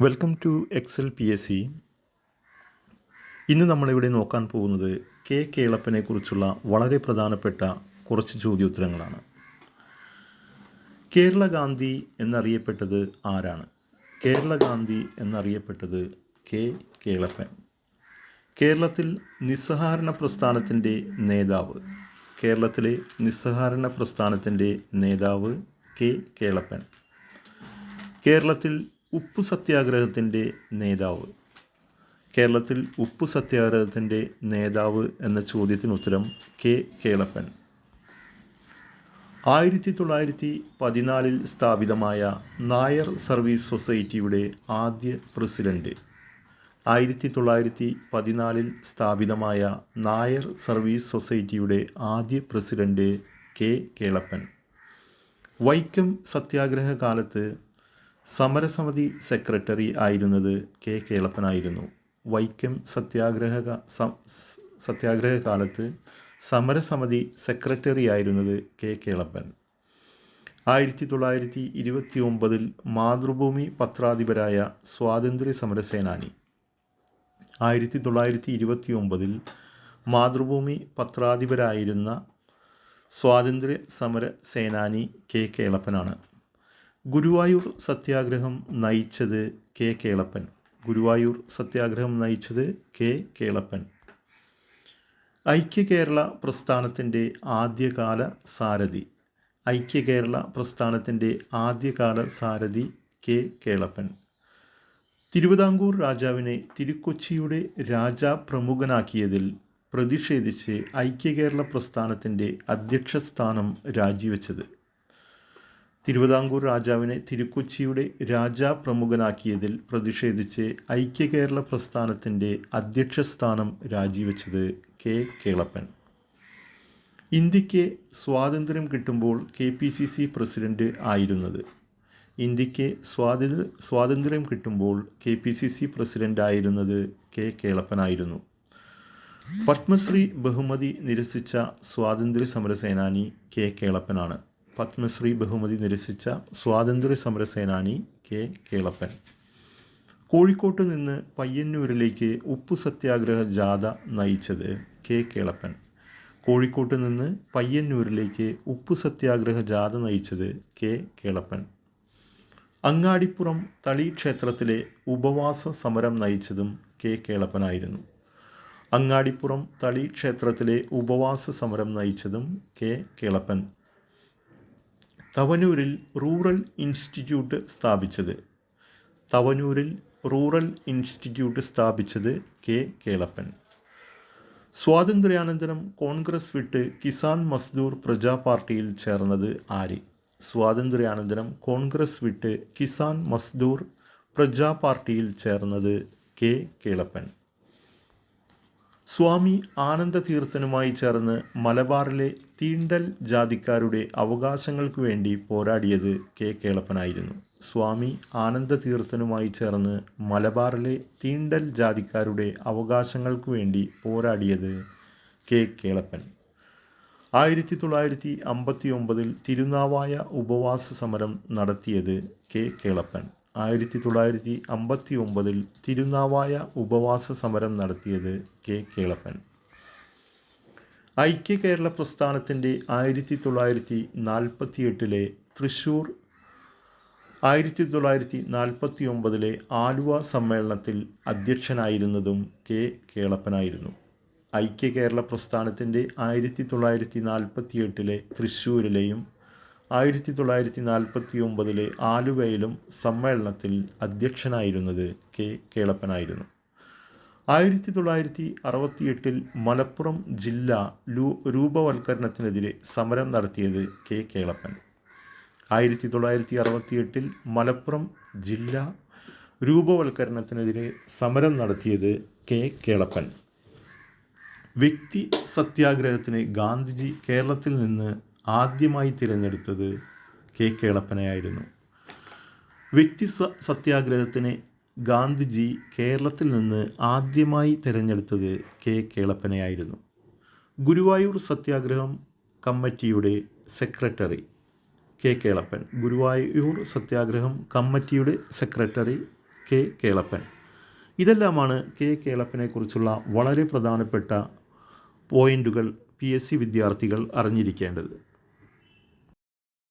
Welcome to Excel P S C ഇന്ന് നമ്മളിവിടെ നോക്കാൻ പോകുന്നത് കെ കേളപ്പനെ കുറിച്ചുള്ള വളരെ പ്രധാനപ്പെട്ട കുറച്ച് ചോദ്യോത്തരങ്ങളാണ്. കേരള ഗാന്ധി എന്നറിയപ്പെട്ടത് ആരാണ്? കേരള ഗാന്ധി എന്നറിയപ്പെട്ടത് കെ കേളപ്പൻ. കേരളത്തിൽ നിസ്സഹകരണ പ്രസ്ഥാനത്തിന്റെ നേതാവ് കേരളത്തിലെ നിസ്സഹകരണ പ്രസ്ഥാനത്തിന്റെ നേതാവ് കെ കേളപ്പൻ. കേരളത്തിൽ ഉപ്പു സത്യാഗ്രഹത്തിന്റെ നേതാവ്. കേരളത്തിൽ ഉപ്പു സത്യാഗ്രഹത്തിന്റെ നേതാവ് എന്ന ചോദ്യത്തിന് ഉത്തരം കെ. കേളപ്പൻ. ആയിരത്തി തൊള്ളായിരത്തി പതിനാലിൽ സ്ഥാപിതമായ നായർ സർവീസ് സൊസൈറ്റിയുടെ ആദ്യ പ്രസിഡന്റ്. ആയിരത്തി തൊള്ളായിരത്തി പതിനാലിൽ സ്ഥാപിതമായ നായർ സർവീസ് സൊസൈറ്റിയുടെ ആദ്യ പ്രസിഡന്റ് കെ. കേളപ്പൻ. വൈക്കം സത്യാഗ്രഹ കാലത്ത് സമരസമിതി സെക്രട്ടറി ആയിരുന്നത് കെ കേളപ്പനായിരുന്നു. വൈക്കം സത്യാഗ്രഹ സത്യാഗ്രഹ കാലത്ത് സമരസമിതി സെക്രട്ടറി ആയിരുന്നത് കെ കേളപ്പൻ. ആയിരത്തി തൊള്ളായിരത്തി ഇരുപത്തി ഒമ്പതിൽ മാതൃഭൂമി പത്രാധിപരായ സ്വാതന്ത്ര്യ സമരസേനാനി. ആയിരത്തി തൊള്ളായിരത്തി ഇരുപത്തി ഒമ്പതിൽ മാതൃഭൂമി പത്രാധിപരായിരുന്ന സ്വാതന്ത്ര്യ സമര സേനാനി കെ കേളപ്പനാണ്. ഗുരുവായൂർ സത്യാഗ്രഹം നയിച്ചത് കെ കേളപ്പൻ. ഗുരുവായൂർ സത്യാഗ്രഹം നയിച്ചത് കെ കേളപ്പൻ. ഐക്യ കേരള പ്രസ്ഥാനത്തിന്റെ ആദ്യകാല സാരഥി. ഐക്യ കേരള പ്രസ്ഥാനത്തിന്റെ ആദ്യകാല സാരഥി കെ കേളപ്പൻ. തിരുവിതാംകൂർ രാജാവിനെ തിരുക്കൊച്ചിയുടെ രാജാപ്രമുഖനാക്കിയതിൽ പ്രതിഷേധിച്ച് ഐക്യ കേരള പ്രസ്ഥാനത്തിന്റെ അധ്യക്ഷസ്ഥാനം രാജിവെച്ചത്. തിരുവിതാംകൂർ രാജാവിനെ തിരുക്കൊച്ചിയുടെ രാജാപ്രമുഖനാക്കിയതിൽ പ്രതിഷേധിച്ച് ഐക്യ കേരള പ്രസ്ഥാനത്തിന്റെ അധ്യക്ഷസ്ഥാനം രാജിവെച്ചത് കെ കേളപ്പൻ. ഇന്ത്യയ്ക്ക് സ്വാതന്ത്ര്യം കിട്ടുമ്പോൾ K P C C president ആയിരുന്നത്. ഇന്ത്യയ്ക്ക് സ്വാതന്ത്ര്യ സ്വാതന്ത്ര്യം കിട്ടുമ്പോൾ K P C C president ആയിരുന്നത് കെ കേളപ്പനായിരുന്നു. പത്മശ്രീ ബഹുമതി നിരസിച്ച സ്വാതന്ത്ര്യ സമരസേനാനി കെ കേളപ്പനാണ്. പത്മശ്രീ ബഹുമതി നിരസിച്ച സ്വാതന്ത്ര്യ സമര സേനാനി കെ. കേളപ്പൻ. കോഴിക്കോട്ട് നിന്ന് പയ്യന്നൂരിലേക്ക് ഉപ്പു സത്യാഗ്രഹ ജാഥ നയിച്ചത് കെ. കേളപ്പൻ. കോഴിക്കോട്ട് നിന്ന് പയ്യന്നൂരിലേക്ക് ഉപ്പു സത്യാഗ്രഹ ജാഥ നയിച്ചത് കെ. കേളപ്പൻ. അങ്ങാടിപ്പുറം തളി ക്ഷേത്രത്തിലെ ഉപവാസ സമരം നയിച്ചതും കെ. കേളപ്പനായിരുന്നു. അങ്ങാടിപ്പുറം തളി ക്ഷേത്രത്തിലെ ഉപവാസ സമരം നയിച്ചതും കെ. കേളപ്പൻ. തവനൂരിൽ റൂറൽ ഇൻസ്റ്റിറ്റ്യൂട്ട് സ്ഥാപിച്ചത്. തവനൂരിൽ റൂറൽ ഇൻസ്റ്റിറ്റ്യൂട്ട് സ്ഥാപിച്ചത് കെ കേളപ്പൻ. സ്വാതന്ത്ര്യാനന്തരം കോൺഗ്രസ് വിട്ട് കിസാൻ മസ്ദൂർ പ്രജാ പാർട്ടിയിൽ ചേർന്നത് ആര്? സ്വാതന്ത്ര്യാനന്തരം കോൺഗ്രസ് വിട്ട് കിസാൻ മസ്ദൂർ പ്രജാ പാർട്ടിയിൽ ചേർന്നത് കെ കേളപ്പൻ. സ്വാമി ആനന്ദതീർത്ഥനുമായി ചേർന്ന് മലബാറിലെ തീണ്ടൽ ജാതിക്കാരുടെ അവകാശങ്ങൾക്കു വേണ്ടി പോരാടിയത് കെ. കേളപ്പനായിരുന്നു. സ്വാമി ആനന്ദതീർത്ഥനുമായി ചേർന്ന് മലബാറിലെ തീണ്ടൽ ജാതിക്കാരുടെ അവകാശങ്ങൾക്കു വേണ്ടി പോരാടിയത് കെ. കേളപ്പൻ. ആയിരത്തി തൊള്ളായിരത്തി അമ്പത്തി ഒമ്പതിൽ തിരുനാവായ ഉപവാസ സമരം നടത്തിയത് കെ. കേളപ്പൻ. ആയിരത്തി തൊള്ളായിരത്തി അമ്പത്തി ഒമ്പതിൽ തിരുനാവായ ഉപവാസ സമരം നടത്തിയത് കെ കേളപ്പൻ. ഐക്യ കേരള പ്രസ്ഥാനത്തിന്റെ ആയിരത്തി തൊള്ളായിരത്തി നാൽപ്പത്തി എട്ടിലെ തൃശ്ശൂർ ആയിരത്തി തൊള്ളായിരത്തി നാൽപ്പത്തി ഒമ്പതിലെ ആലുവ സമ്മേളനത്തിൽ അധ്യക്ഷനായിരുന്നതും കെ കേളപ്പനായിരുന്നു. ഐക്യ കേരള പ്രസ്ഥാനത്തിന്റെ ആയിരത്തി തൊള്ളായിരത്തി നാൽപ്പത്തി എട്ടിലെ തൃശ്ശൂരിലെയും ആയിരത്തി തൊള്ളായിരത്തി നാൽപ്പത്തി ഒമ്പതിലെ ആലുവയിലും സമ്മേളനത്തിൽ അധ്യക്ഷനായിരുന്നത് കെ കേളപ്പനായിരുന്നു. ആയിരത്തി തൊള്ളായിരത്തി അറുപത്തി എട്ടിൽ മലപ്പുറം ജില്ല രൂപവൽക്കരണത്തിനെതിരെ സമരം നടത്തിയത് കെ കേളപ്പൻ. ആയിരത്തി തൊള്ളായിരത്തി അറുപത്തി എട്ടിൽ മലപ്പുറം ജില്ല രൂപവൽക്കരണത്തിനെതിരെ സമരം നടത്തിയത് കെ കേളപ്പൻ. വ്യക്തി സത്യാഗ്രഹത്തിന് ഗാന്ധിജി കേരളത്തിൽ നിന്ന് ആദ്യമായി തിരഞ്ഞെടുത്തത് കെ കേളപ്പനെയായിരുന്നു. വ്യക്തി സത്യാഗ്രഹത്തിന് ഗാന്ധിജി കേരളത്തിൽ നിന്ന് ആദ്യമായി തിരഞ്ഞെടുത്തത് കെ കേളപ്പനെയായിരുന്നു. ഗുരുവായൂർ സത്യാഗ്രഹം കമ്മിറ്റിയുടെ സെക്രട്ടറി കെ കേളപ്പൻ. ഗുരുവായൂർ സത്യാഗ്രഹം കമ്മിറ്റിയുടെ സെക്രട്ടറി കെ കേളപ്പൻ. ഇതെല്ലാമാണ് കെ കേളപ്പനെക്കുറിച്ചുള്ള വളരെ പ്രധാനപ്പെട്ട പോയിന്റുകൾ പി എസ് സി വിദ്യാർത്ഥികൾ അറിഞ്ഞിരിക്കേണ്ടത്.